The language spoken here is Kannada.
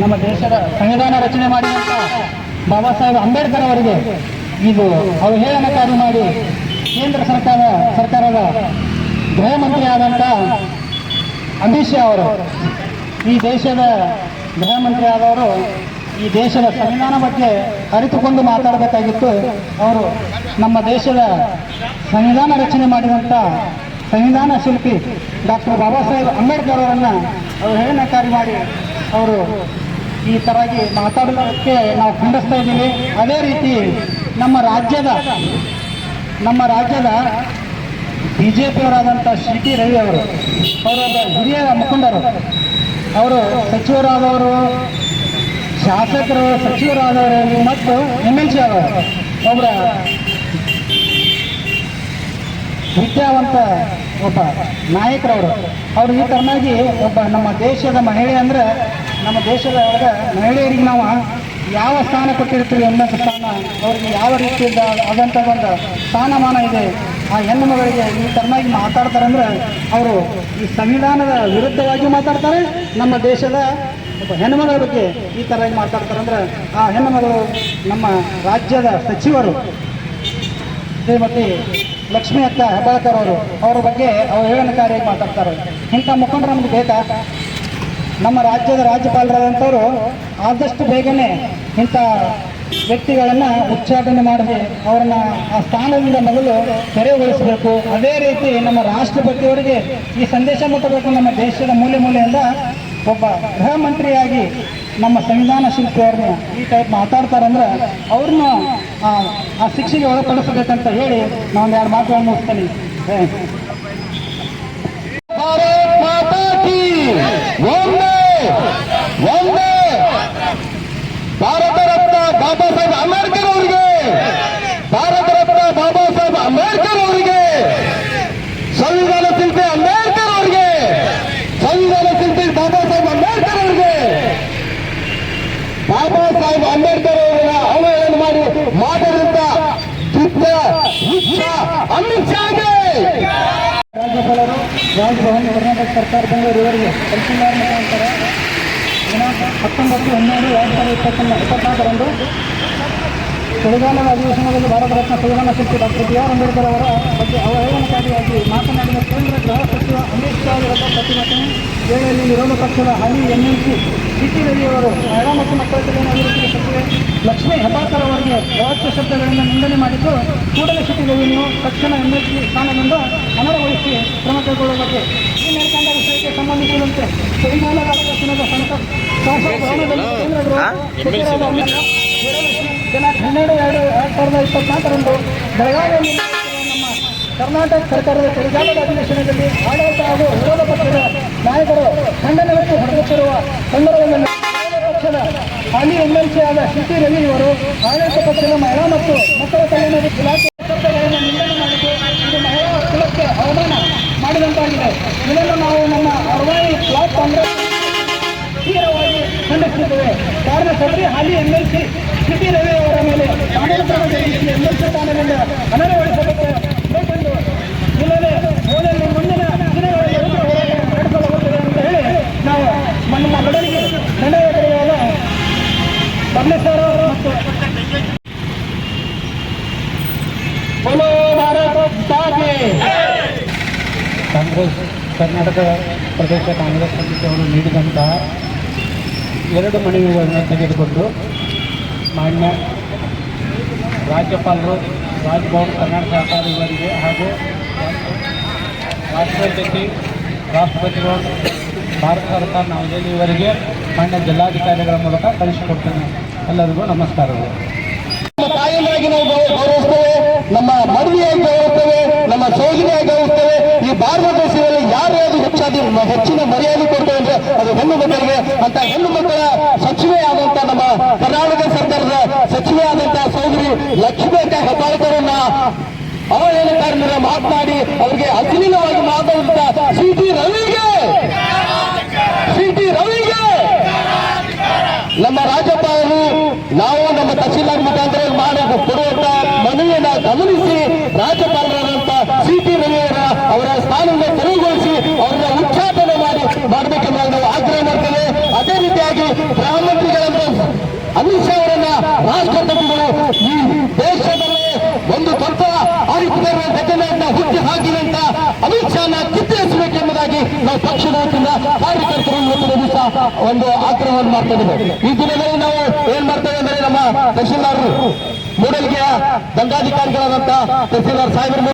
ನಮ್ಮ ದೇಶದ ಸಂವಿಧಾನ ರಚನೆ ಮಾಡಿದಂಥ ಬಾಬಾ ಸಾಹೇಬ್ ಅಂಬೇಡ್ಕರ್ ಅವರಿಗೆ ಇದು ಅವಹೇಳನಕಾರಿ ಮಾಡಿ ಕೇಂದ್ರ ಸರ್ಕಾರ ಸರ್ಕಾರದ ಗೃಹ ಮಂತ್ರಿ ಆದಂಥ ಅಮಿತ್ ಶಾ ಅವರು ಈ ದೇಶದ ಗೃಹ ಮಂತ್ರಿ ಆದವರು ಈ ದೇಶದ ಸಂವಿಧಾನ ಬಗ್ಗೆ ಅರಿತುಕೊಂಡು ಮಾತಾಡಬೇಕಾಗಿತ್ತು. ಅವರು ನಮ್ಮ ದೇಶದ ಸಂವಿಧಾನ ರಚನೆ ಮಾಡಿದಂಥ ಸಂವಿಧಾನ ಶಿಲ್ಪಿ ಡಾಕ್ಟರ್ ಬಾಬಾ ಸಾಹೇಬ್ ಅಂಬೇಡ್ಕರ್ ಅವರನ್ನು ಕಾರ್ಯ ಮಾಡಿ ಅವರು ಈ ತರಾಗಿ ಮಾತಾಡೋದಕ್ಕೆ ನಾವು ಖಂಡಿಸ್ತಾ ಇದ್ದೀವಿ. ಅದೇ ರೀತಿ ನಮ್ಮ ರಾಜ್ಯದ ನಮ್ಮ ರಾಜ್ಯದ ಬಿ ಜೆ ಪಿಯವರಾದಂಥ ಸಿ ಟಿ ರವಿ ಅವರು ಅವರೊಬ್ಬ ಹಿರಿಯ ಮುಖಂಡರು, ಅವರು ಸಚಿವರಾದವರು, ಶಾಸಕರು, ಸಚಿವರಾದವರು ಮತ್ತು ಎಂ ಎಲ್ ಸಿ ಅವರು ಒಬ್ಬರ ವಿದ್ಯಾವಂತ ಒಬ್ಬ ನಾಯಕರವರು. ಅವರು ಈ ಥರನಾಗಿ ಒಬ್ಬ ನಮ್ಮ ದೇಶದ ಮಹಿಳೆ ಅಂದ್ರೆ ನಮ್ಮ ದೇಶದ ಮಹಿಳೆಯರಿಗೆ ನಾವು ಯಾವ ಸ್ಥಾನ ಕೊಟ್ಟಿರ್ತೀವಿ ಎಂಬಂಥ ಸ್ಥಾನ, ಅವ್ರಿಗೆ ಯಾವ ರೀತಿಯಿಂದ ಆದಂಥ ಒಂದು ಸ್ಥಾನಮಾನ ಇದೆ, ಆ ಹೆಣ್ಣು ಮಗಳಿಗೆ ಈ ತರನಾಗಿ ಮಾತಾಡ್ತಾರೆ ಅಂದ್ರೆ ಅವರು ಈ ಸಂವಿಧಾನದ ವಿರುದ್ಧವಾಗಿ ಮಾತಾಡ್ತಾರೆ, ನಮ್ಮ ದೇಶದ ಹೆಣ್ಣುಮಗಳ ಬಗ್ಗೆ ಈ ಥರವಾಗಿ ಮಾತಾಡ್ತಾರೆ ಅಂದ್ರೆ ಆ ಹೆಣ್ಣುಮಗಳು ನಮ್ಮ ರಾಜ್ಯದ ಸಚಿವರು ಶ್ರೀಮತಿ ಲಕ್ಷ್ಮಿ ಅಕ್ಕ ಹೆಬ್ಬಾಳ್ಕರ್ ಅವರು, ಅವರ ಬಗ್ಗೆ ಕಾರ್ಯ ಮಾತಾಡ್ತಾರೆ. ಇಂಥ ಮುಖಂಡರು ನಮ್ಗೆ ಬೇಕಾ? ನಮ್ಮ ರಾಜ್ಯದ ರಾಜ್ಯಪಾಲರಾದಂಥವರು ಆದಷ್ಟು ಬೇಗನೆ ಇಂಥ ವ್ಯಕ್ತಿಗಳನ್ನು ಉಚ್ಚಾಟನೆ ಮಾಡಿ ಅವರನ್ನ ಆ ಸ್ಥಾನದಿಂದ ಮೊದಲು ತೆರವುಗೊಳಿಸಬೇಕು. ಅದೇ ರೀತಿ ನಮ್ಮ ರಾಷ್ಟ್ರಪತಿಯವರಿಗೆ ಈ ಸಂದೇಶ ಮುಟ್ಟಬೇಕು. ನಮ್ಮ ದೇಶದ ಮೂಲೆ ಮೂಲೆಯಿಂದ ಒಬ್ಬ ಗೃಹ ಮಂತ್ರಿಯಾಗಿ ನಮ್ಮ ಸಂವಿಧಾನ ಶಿಲ್ಪಿಯವ್ರನ್ನ ಈ ಟೈಪ್ ಮಾತಾಡ್ತಾರಂದ್ರೆ ಅವ್ರನ್ನ ಆ ಶಿಕ್ಷೆಗೆ ಒಳಪಡಿಸಬೇಕಂತ ಹೇಳಿ ನಾನು ಎರಡು ಮಾತುಗಳನ್ನು ಮುಗಿಸ್ತೀನಿ. ಭಾರತ್ ಮಾತಾ ರತ್ನ ಬಾಬಾ ಸಾಹೇಬ್ ಅಂಬೇಡ್ಕರ್ ಅವರಿಗೆ ಭಾರತ ರತ್ನ ಬಾಬಾ ಸಾಹೇಬ್ ಅಂಬೇಡ್ಕರ್ ಅವರಿಗೆ ಸಂವಿಧಾನ ಶಿಲ್ಪಿ ಅಂಬೇಡ್ಕರ್ ಅವರಿಗೆ ಸಂವಿಧಾನ ಶಿಲ್ಪಿ ಬಾಬಾ ಸಾಹೇಬ್ ಅಂಬೇಡ್ಕರ್ ಅವರಿಗೆ ಬಾಬಾ ಸಾಹೇಬ್ ಅಂಬೇಡ್ಕರ್ ಅವರ ಅವಹೇಳನ ಮಾಡಿ ಮಾತಾಡಿದಂತ ದುಷ್ಟ ಹುಚ್ಚ ಅಮಿತ್ ಶಾಗೆ ರಾಜ್ಯಪಾಲರು ರಾಜಭವನ್ ಕರ್ನಾಟಕ ಸರ್ಕಾರ ಬೆಂಗಳೂರು ಇವರಿಗೆ ತಹಸೀಲ್ದಾರ್ ಮುಖಾಂತರ ದಿನಾಂಕ ಹತ್ತೊಂಬತ್ತು ಹನ್ನೆರಡು ಎರಡು ಸಾವಿರದ ಇಪ್ಪತ್ತೊಂದು ಇಪ್ಪತ್ನಾಲ್ಕರಂದು ಚಳಿಗಾಲದ ಅಧಿವೇಶನದಲ್ಲಿ ಭಾರತ ರತ್ನ ಸುವರ್ಣ ಶಿಲ್ಪಿ ಡಾಕ್ಟರ್ ಬಿ ಆರ್ ಅಂಬೇಡ್ಕರ್ ಅವರ ಬಗ್ಗೆ ಅವಹೇಳನಕಾರಿಯಾಗಿ ಮಾತನಾಡಿದ ಕೇಂದ್ರ ಗೃಹ ಅಮಿತ್ ಶಾ ವಿರುದ್ಧ ಪ್ರತಿಭಟನೆ ವೇಳೆಯಲ್ಲಿ ವಿರೋಧ ಪಕ್ಷದ ಹಾಲಿ ಎಂಎನ್ಸಿ ಸಿಟಿ ರವಿಯವರು ಮಹಿಳಾ ಮತ್ತು ಮಕ್ಕಳ ಕಲ್ಯಾಣ ಸಚಿವೆ ಲಕ್ಷ್ಮೀ ಹೆಬ್ಬಾಳ್ಕರ್ ಅವರಿಗೆ ವ್ಯವಸ್ಥೆ ಶಬ್ದಗಳಿಂದ ನಿಂದನೆ ಮಾಡಿದ್ದು ಕೂಡಲೇ ಸಿಟಿ ರವಿಯನ್ನು ತಕ್ಷಣ ಎಂಎಲ್ಸಿ ಸ್ಥಾನದಿಂದ ಅನರ್ಹಗೊಳಿಸಿ ಕ್ರಮ ಕೈಗೊಳ್ಳುವ ಬಗ್ಗೆ ಈ ಮೇಲ್ಕಂಡ ವಿಷಯಕ್ಕೆ ಸಂಬಂಧಿಸಿದಂತೆ ಚಳಿಗಾಲದ ಅಧಿವೇಶನದ ಸಂಸತ್ ಸಂಸತ್ ಜನ ಹನ್ನೆರಡು ಎರಡು ಎರಡು ಸಾವಿರದ ಇಪ್ಪತ್ನಾಲ್ಕರಂದು ಬೆಳಗಾವಿಯಲ್ಲಿ ಕರ್ನಾಟಕ ಸರ್ಕಾರದ ಚಳಿಗಾಲದ ಅಧಿವೇಶನದಲ್ಲಿ ಆಡಳಿತ ಹಾಗೂ ವಿರೋಧ ಪಕ್ಷದ ನಾಯಕರು ವ್ಯಕ್ತಿ ಹೊರಡುತ್ತಿರುವ ಸಂದರ್ಭದಲ್ಲಿ ಪಕ್ಷದ ಹಾಲಿ ಎಂಎಲ್ಸಿ ಆದ ಶ್ರುತಿ ರವಿ ಅವರು ಆಡಳಿತ ಪಕ್ಷದ ಮಹಿಳಾ ಮತ್ತು ಮಕ್ಕಳ ಕಲ್ಯಾಣ ಇಲಾಖೆ ನಿಂದನೆ ಮಾಡಿದ್ದು ಇದು ಮಹಿಳಾ ಕುಲಕ್ಕೆ ಅವಮಾನ ಮಾಡಿದಂತಾಗಿದೆ. ಇದನ್ನು ನಾವು ನಮ್ಮ ಅರ್ವಾಯಿ ಬ್ಲಾಕ್ ಕಾಂಗ್ರೆಸ್ ತೀವ್ರವಾಗಿ ಖಂಡಿಸುತ್ತೇವೆ ಕಾರಣ ಸಭೆ ಹಾಲಿ ಎಂಎಲ್ಸಿ ಸಿಟಿ ರವಿ ಅವರ ಮೇಲೆ ಆಡಳಿತ ಎಂಎಲ್ಸಿ ಸ್ಥಾನದಿಂದ ಅನರ್ಹಗೊಳಿಸಬೇಕು. ಕಾಂಗ್ರೆಸ್ ಕರ್ನಾಟಕ ಪ್ರದೇಶ ಕಾಂಗ್ರೆಸ್ ಸಮಿತಿಯವರು ನೀಡಿದಂತಹ ಎರಡು ಮನವಿಗಳನ್ನು ತೆಗೆದುಕೊಂಡು ಮಾನ್ಯ ರಾಜ್ಯಪಾಲರು ರಾಜ್ಭವನ್ ಕರ್ನಾಟಕ ಸರ್ಕಾರ ಇವರಿಗೆ ಹಾಗೂ ರಾಷ್ಟ್ರಪತಿ ರಾಷ್ಟ್ರಪತಿಗಳು ಭಾರತ ಸರ್ಕಾರ ನಾವು ಇವರಿಗೆ ಮಾನ್ಯ ಜಿಲ್ಲಾಧಿಕಾರಿಗಳ ಮೂಲಕ ಕಳಿಸಿಕೊಡ್ತೇನೆ. ಎಲ್ಲರಿಗೂ ನಮಸ್ಕಾರಗಳು. ನಮ್ಮ ಅಂತ ಹೆಣ್ಣು ಮಕ್ಕಳ ಸಚಿವೆ ಆದಂತ ನಮ್ಮ ಕರ್ನಾಟಕ ಸರ್ಕಾರದ ಸಚಿವೆ ಆದಂತ ಸಹೋದರಿ ಲಕ್ಷ್ಮೀಕ ಹೆಬ್ಬಾಳ್ಕರನ್ನ ಅವಹೇಳನಕಾರರ ಮಾತನಾಡಿ ಅವರಿಗೆ ಅಶ್ಲೀಲವಾಗಿ ಮಾತಾಡುತ್ತ ಸಿ ಟಿ ರವಿಗೆ ಸಿ ಟಿ ರವಿಗೆ ನಮ್ಮ ರಾಜ್ಯಪಾಲರು ನಾವು ನಮ್ಮ ತಹಸೀಲ್ದಾರ್ ಮುಖಾಂತರ ಮಾಡಿ ಕೊಡುವಂತ ಮನವಿಯನ್ನ ಗಮನಿಸಿ ರಾಜ್ಯಪಾಲರಾದಂತ ಸಿ ಟಿ ರವಿಯವರ ಅವರ ಸ್ಥಾನದಿಂದ ತೆರವುಗೊಳಿಸಿ ಅವರನ್ನ ಉಚ್ಚಾಟನೆ ಮಾಡಿ ಮಾಡಬೇಕೆಂಬ ನಾವು ಆಗ್ರಹ ಮಾಡ್ತೀವಿ ರಾಷ್ಟ್ರಪತಿಗಳು ಈ ದೇಶದಲ್ಲೇ ಒಂದು ದೊಡ್ಡ ಆದಿತ್ಯರ ಘಟನೆಯನ್ನ ಹುಟ್ಟಿ ಹಾಕಿದಂತ ಅಮಿತ್ ಶಾನ ಕಿತ್ತೆಸಬೇಕೆಂಬುದಾಗಿ ನಾವು ಪಕ್ಷದ ವತಿಯಿಂದ ಕಾರ್ಯಕರ್ತರು ಒಂದು ದಿವಸ ಒಂದು ಆಗ್ರಹವನ್ನು ಮಾಡ್ತಾ ಈ ದಿನದಲ್ಲಿ ನಾವು ಏನ್ ಮಾಡ್ತೇವೆ ಅಂದ್ರೆ ನಮ್ಮ ತಹಶೀಲ್ದಾರರು ಮೂಡಲ್ಗೆಯ ದಂಡಾಧಿಕಾರಿಗಳಾದಂತಹ ತಹಶೀಲ್ದಾರ್ ಸಾಹೇಬರು